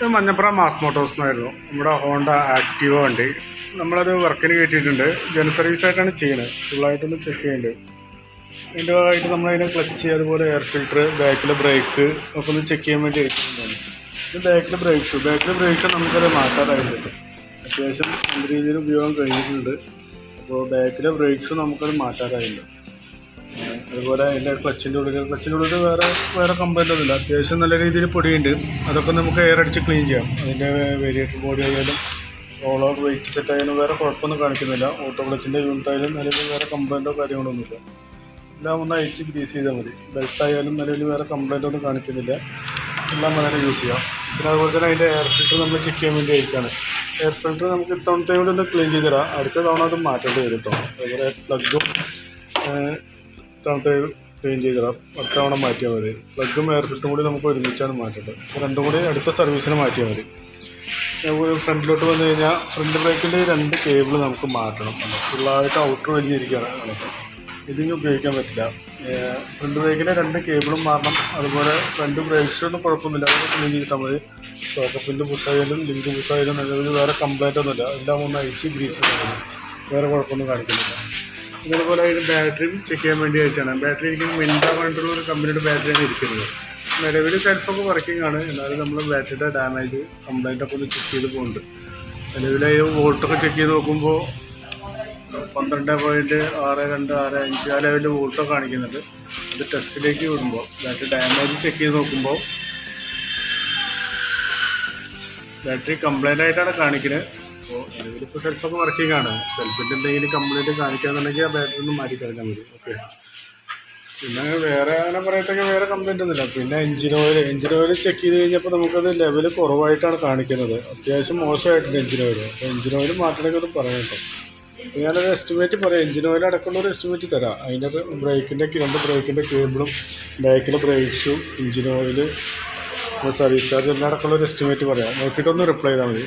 ഇത് Manjappura mass Motors എന്നായിരുന്നു നമ്മുടെ ഹോണ്ട ആക്റ്റീവ വണ്ടി. നമ്മളത് വർക്കിന് കയറ്റിയിട്ടുണ്ട്. ജന സർവീസ് ആയിട്ടാണ് ചെയ്യുന്നത്. ഫുള്ളായിട്ടൊന്ന് ചെക്ക് ചെയ്യുന്നുണ്ട്. അതിന്റെ ഭാഗമായിട്ട് നമ്മളതിനെ ക്ലച്ച് അതുപോലെ എയർ ഫിൽറ്റർ ബാക്കിലെ ബ്രേക്ക് ഒക്കെ ഒന്ന് ചെക്ക് ചെയ്യാൻ വേണ്ടി വെച്ചിട്ടുണ്ടായിരുന്നു ഇത് ബാക്കിലെ ബ്രേക്ക് ഷൂ ബാക്കിലെ ബ്രേക്ക് നമുക്കത് മാറ്റാറായിട്ടുണ്ട് അത്യാവശ്യം നല്ല രീതിയിൽ ഉപയോഗം കഴിഞ്ഞിട്ടുണ്ട്. അപ്പോൾ ബാക്കിലെ ബ്രേക്ക് ഷൂ നമുക്കത് മാറ്റാറായിട്ടുണ്ട് അതുപോലെ അതിന്റെ ക്ലച്ചിന്റെ ഉള്ളിൽ ക്ലച്ചിന്റെ ഉള്ളിൽ വേറെ വേറെ കംപ്ലൈന്റ് ഒന്നുമില്ല അത്യാവശ്യം നല്ല രീതിയിൽ പൊടിയുണ്ട്. അതൊക്കെ നമുക്ക് എയർ അടിച്ച് ക്ലീൻ ചെയ്യാം. അതിന്റെ വേരിയേറ്റർ ബോഡി ആയാലും റോൾ ഔട്ട് വെയിറ്റ് സെറ്റ് ആയാലും വേറെ കുഴപ്പമൊന്നും കാണിക്കുന്നില്ല. ഓട്ടോ ക്ലച്ചിന്റെ യൂണിറ്റ് ആയാലും നിലവിൽ വേറെ കംപ്ലൈന്റോ കാര്യങ്ങളൊന്നുമില്ല എല്ലാം ഒന്ന് അയച്ച് ഗ്രീസ് ചെയ്താൽ മതി. ബെൽറ്റ് ആയാലും നിലവിൽ വേറെ കംപ്ലൈന്റ് ഒന്നും കാണിക്കുന്നില്ല. എല്ലാം അങ്ങനെ യൂസ് ചെയ്യാം. പിന്നെ അതുപോലെ തന്നെ അതിന്റെ എയർ ഫിൽറ്റർ നമ്മൾ ചെക്ക് ചെയ്യാൻ വേണ്ടി അയച്ചാണ് എയർ ഫിൽറ്റർ നമുക്ക് ഇത്തവണത്തെ കൂടി ഒന്ന് ക്ലീൻ ചെയ്ത് തരാം. അടുത്ത തവണ അത് മാറ്റേണ്ടി വരും കേട്ടോ അതുപോലെ പ്ലഗും തവണത്തെ ക്ലീൻ ചെയ്തിടാം അടുത്ത തവണ മാറ്റിയാൽ മതി പ്ലഗും എയർ കൂടി നമുക്ക് ഒരുമിച്ചാണ് മാറ്റേണ്ടത്. അപ്പോൾ രണ്ടും കൂടി അടുത്ത സർവീസിന് മാറ്റിയാൽ മതി. നമുക്ക് ഫ്രണ്ടിലോട്ട് വന്നു കഴിഞ്ഞാൽ ഫ്രണ്ട് ബ്രേക്കിന്റെ രണ്ട് കേബിൾ നമുക്ക് മാറ്റണം. ഫുള്ളായിട്ട് ഔട്ടർ വലിഞ്ഞിരിക്കുകയാണ് ഇതിന് ഉപയോഗിക്കാൻ പറ്റില്ല. ഫ്രണ്ട് ബ്രേക്കിന്റെ രണ്ട് കേബിളും മാറണം. അതുപോലെ ഫ്രണ്ട് ബ്രേക്സ് ഒന്നും കുഴപ്പമൊന്നുമില്ല. അതൊക്കെ ക്ലീൻ ചെയ്താൽ മതി. സോക്കപ്പിന്റെ പുഷായാലും ലിങ്ക് പുഷായാലും നിലവിൽ വേറെ കംപ്ലൈന്റ് ഒന്നുമില്ല. എല്ലാം ഒന്ന് അയച്ച് ഗ്രീസ് വേറെ കുഴപ്പമൊന്നും കാണിക്കുന്നില്ല. ഇതേപോലെ അതിന് ബാറ്ററിയും ചെക്ക് ചെയ്യാൻ വേണ്ടി അയച്ചാണ് ബാറ്ററി ഇരിക്കുന്നത് മിൻഡ പറഞ്ഞിട്ടുള്ള ഒരു കമ്പനിയുടെ ബാറ്ററിയാണ് ഇരിക്കുന്നത്. നിലവിൽ സെൽഫൊക്കെ വർക്കിംഗ് ആണ്. എന്നാലും നമ്മൾ ബാറ്ററിയുടെ ഡാമേജ് കംപ്ലൈന്റ് ഒക്കെ ഒന്ന് ചെക്ക് ചെയ്ത് പോകുന്നുണ്ട് നിലവിൽ വോൾട്ടൊക്കെ ചെക്ക് ചെയ്ത് നോക്കുമ്പോൾ പന്ത്രണ്ട് പോയിന്റ് ആറ് രണ്ട് ആറ് അഞ്ച് ആ ലെവലിൽ വോൾട്ടൊക്കെ കാണിക്കുന്നുണ്ട്. അത് ടെസ്റ്റിലേക്ക് വിടുമ്പോൾ ബാറ്ററി ഡാമേജ് ചെക്ക് ചെയ്ത് നോക്കുമ്പോൾ ബാറ്ററി കംപ്ലൈന്റ് ആയിട്ടാണ് കാണിക്കുന്നത് അപ്പോൾ നിലവിലിപ്പോൾ സെൽഫൊക്കെ വർക്കിംഗ് ആണ്. സെൽഫിന്റെ എന്തെങ്കിലും കംപ്ലൈന്റ് കാണിക്കാന്നുണ്ടെങ്കിൽ ആ ബാറ്ററി ഒന്ന് മാറ്റി കളഞ്ഞാൽ മതി ഓക്കെ പിന്നെ വേറെ അങ്ങനെ പറയത്തൊക്കെ വേറെ കംപ്ലൈന്റ് ഒന്നുമില്ല. പിന്നെ engine oil engine oil check ചെയ്ത് കഴിഞ്ഞപ്പോൾ നമുക്കത് ലെവൽ കുറവായിട്ടാണ് കാണിക്കുന്നത്. അത്യാവശ്യം മോശമായിട്ടുണ്ട് എഞ്ചിൻ ഓയിൽ അപ്പോൾ എഞ്ചിൻ ഓയിൽ മാറ്റണമെങ്കിൽ ഒന്ന് പറയട്ടോ ഞാനൊരു എസ്റ്റിമേറ്റ് പറയാം. എഞ്ചിൻ ഓയിൽ അടക്കമുള്ള ഒരു എസ്റ്റിമേറ്റ് തരാം. അതിന്റെ ബ്രേക്കിന്റെ രണ്ട് ബ്രേക്കിന്റെ കേബിളും ബാക്കിലെ ബ്രേക്സും എഞ്ചിൻ ഓയിൽ സർവീസ് ചാർജ് എല്ലാം അടക്കമുള്ള ഒരു എസ്റ്റിമേറ്റ് പറയാം. നോക്കിയിട്ടൊന്ന് റിപ്ലൈ ചെയ്താൽ മതി.